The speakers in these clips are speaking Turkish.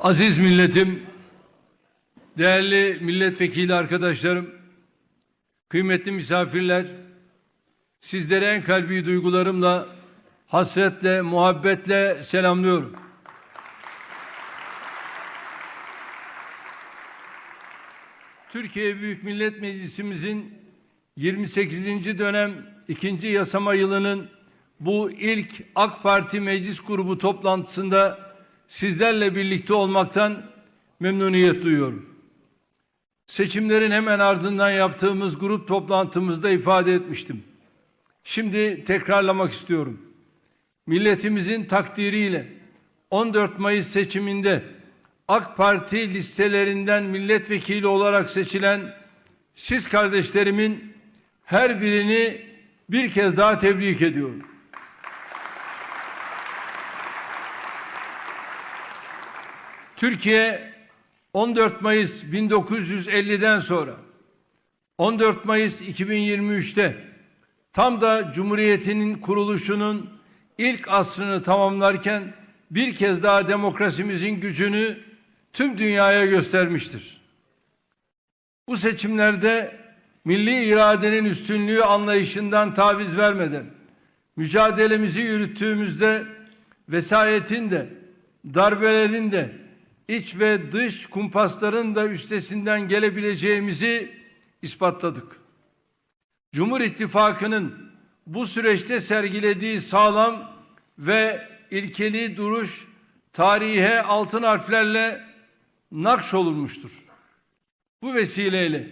Aziz milletim, değerli milletvekili arkadaşlarım, kıymetli misafirler, sizlere en kalbi duygularımla, hasretle, muhabbetle selamlıyorum. Türkiye Büyük Millet Meclisimizin 28. dönem ikinci yasama yılının bu ilk AK Parti Meclis Grubu toplantısında sizlerle birlikte olmaktan memnuniyet duyuyorum. Seçimlerin hemen ardından yaptığımız grup toplantımızda ifade etmiştim. Şimdi tekrarlamak istiyorum. Milletimizin takdiriyle 14 Mayıs seçiminde AK Parti listelerinden milletvekili olarak seçilen siz kardeşlerimin her birini bir kez daha tebrik ediyorum. Türkiye 14 Mayıs 1950'den sonra 14 Mayıs 2023'te tam da Cumhuriyeti'nin kuruluşunun ilk asrını tamamlarken bir kez daha demokrasimizin gücünü tüm dünyaya göstermiştir. Bu seçimlerde milli iradenin üstünlüğü anlayışından taviz vermeden mücadelemizi yürüttüğümüzde vesayetin de darbelerin de iç ve dış kumpasların da üstesinden gelebileceğimizi ispatladık. Cumhur İttifakı'nın bu süreçte sergilediği sağlam ve ilkeli duruş tarihe altın harflerle nakş olunmuştur. Bu vesileyle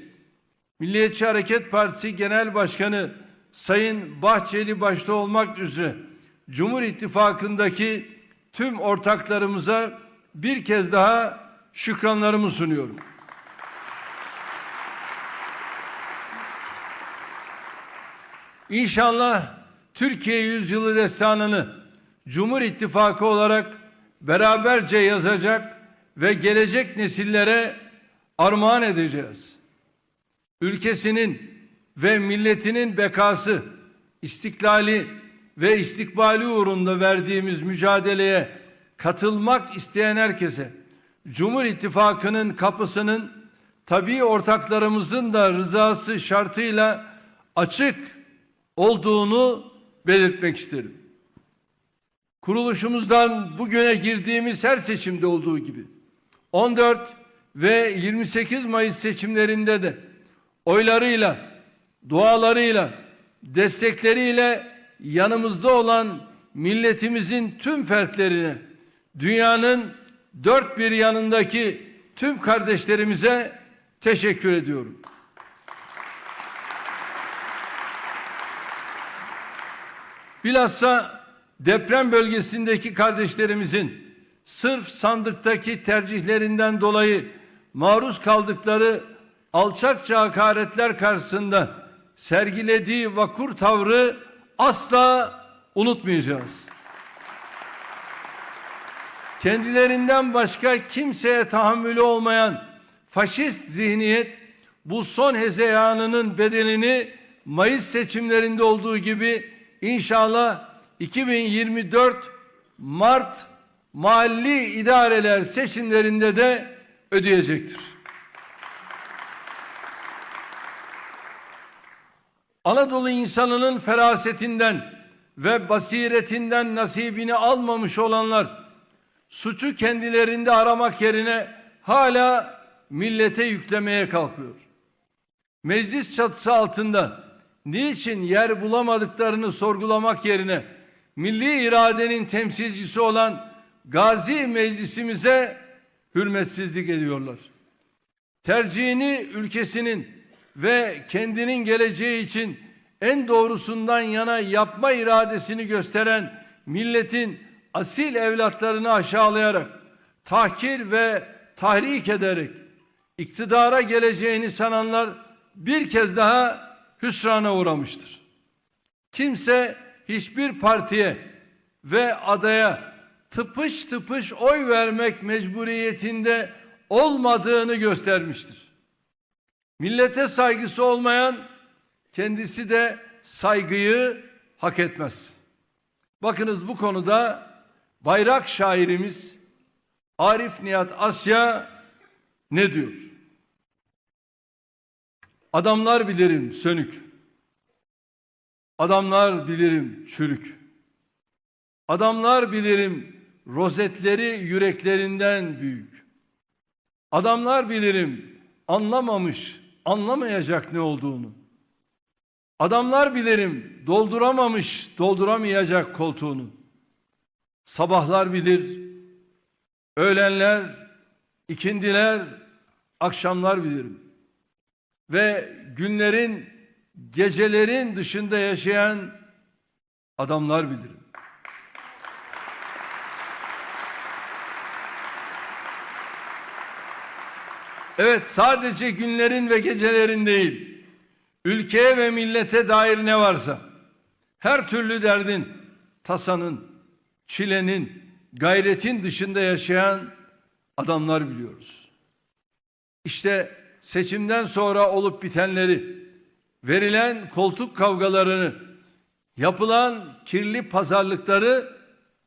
Milliyetçi Hareket Partisi Genel Başkanı Sayın Bahçeli başta olmak üzere Cumhur İttifakı'ndaki tüm ortaklarımıza bir kez daha şükranlarımı sunuyorum. İnşallah Türkiye yüzyılı destanını Cumhur İttifakı olarak beraberce yazacak ve gelecek nesillere armağan edeceğiz. Ülkesinin ve milletinin bekası, istiklali ve istikbali uğrunda verdiğimiz mücadeleye katılmak isteyen herkese Cumhur İttifakı'nın kapısının tabii ortaklarımızın da rızası şartıyla açık olduğunu belirtmek isterim. Kuruluşumuzdan bugüne girdiğimiz her seçimde olduğu gibi 14 ve 28 Mayıs seçimlerinde de oylarıyla, dualarıyla, destekleriyle yanımızda olan milletimizin tüm fertlerine, dünyanın dört bir yanındaki tüm kardeşlerimize teşekkür ediyorum. Bilhassa deprem bölgesindeki kardeşlerimizin sırf sandıktaki tercihlerinden dolayı maruz kaldıkları alçakça hakaretler karşısında sergilediği vakur tavrı asla unutmayacağız. Kendilerinden başka kimseye tahammülü olmayan faşist zihniyet bu son hezeyanının bedelini Mayıs seçimlerinde olduğu gibi inşallah 2024 Mart mahalli idareler seçimlerinde de ödeyecektir. Anadolu insanının ferasetinden ve basiretinden nasibini almamış olanlar suçu kendilerinde aramak yerine hala millete yüklemeye kalkıyor. Meclis çatısı altında niçin yer bulamadıklarını sorgulamak yerine milli iradenin temsilcisi olan Gazi Meclisimize hürmetsizlik ediyorlar. Tercihini ülkesinin ve kendinin geleceği için en doğrusundan yana yapma iradesini gösteren milletin asil evlatlarını aşağılayarak, tahkir ve tahrik ederek iktidara geleceğini sananlar bir kez daha hüsrana uğramıştır. Kimse hiçbir partiye ve adaya tıpış tıpış oy vermek mecburiyetinde olmadığını göstermiştir. Millete saygısı olmayan kendisi de saygıyı hak etmez. Bakınız bu konuda bayrak şairimiz Arif Nihat Asya ne diyor? Adamlar bilirim sönük. Adamlar bilirim çürük. Adamlar bilirim rozetleri yüreklerinden büyük. Adamlar bilirim anlamamış, anlamayacak ne olduğunu. Adamlar bilirim dolduramamış, dolduramayacak koltuğunu. Sabahlar bilir, öğlenler, ikindiler, akşamlar bilirim. Ve günlerin, gecelerin dışında yaşayan adamlar bilirim. Evet sadece günlerin ve gecelerin değil, ülkeye ve millete dair ne varsa, her türlü derdin, tasanın, çilenin, gayretin dışında yaşayan adamlar biliyoruz. İşte seçimden sonra olup bitenleri, verilen koltuk kavgalarını, yapılan kirli pazarlıkları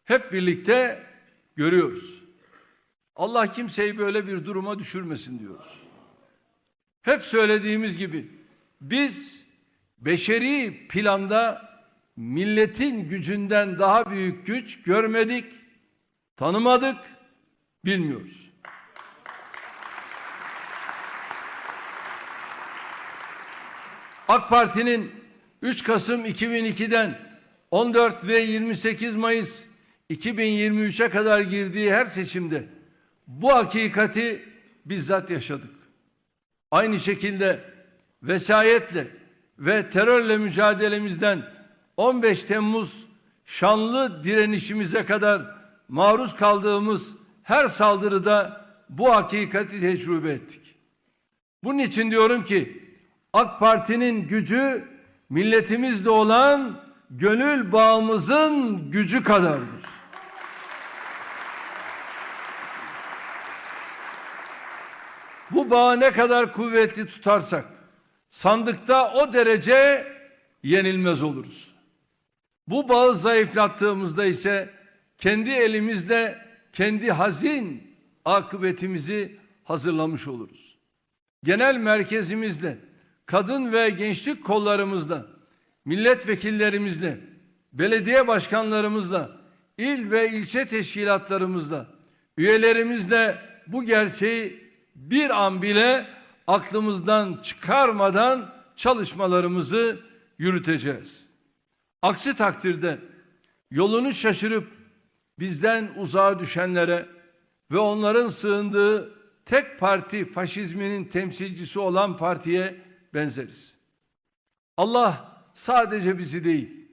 hep birlikte görüyoruz. Allah kimseyi böyle bir duruma düşürmesin diyoruz. Hep söylediğimiz gibi biz beşeri planda milletin gücünden daha büyük güç görmedik, tanımadık, bilmiyoruz. AK Parti'nin 3 Kasım 2002'den 14 ve 28 Mayıs 2023'e kadar girdiği her seçimde bu hakikati bizzat yaşadık. Aynı şekilde vesayetle ve terörle mücadelemizden 15 Temmuz şanlı direnişimize kadar maruz kaldığımız her saldırıda bu hakikati tecrübe ettik. Bunun için diyorum ki AK Parti'nin gücü milletimizle olan gönül bağımızın gücü kadardır. Bu bağı ne kadar kuvvetli tutarsak sandıkta o derece yenilmez oluruz. Bu bağı zayıflattığımızda ise kendi elimizle kendi hazin akıbetimizi hazırlamış oluruz. Genel merkezimizle, kadın ve gençlik kollarımızla, milletvekillerimizle, belediye başkanlarımızla, il ve ilçe teşkilatlarımızla, üyelerimizle bu gerçeği bir an bile aklımızdan çıkarmadan çalışmalarımızı yürüteceğiz. Aksi takdirde yolunu şaşırıp bizden uzağa düşenlere ve onların sığındığı tek parti faşizminin temsilcisi olan partiye benzeriz. Allah sadece bizi değil,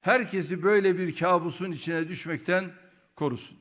herkesi böyle bir kabusun içine düşmekten korusun.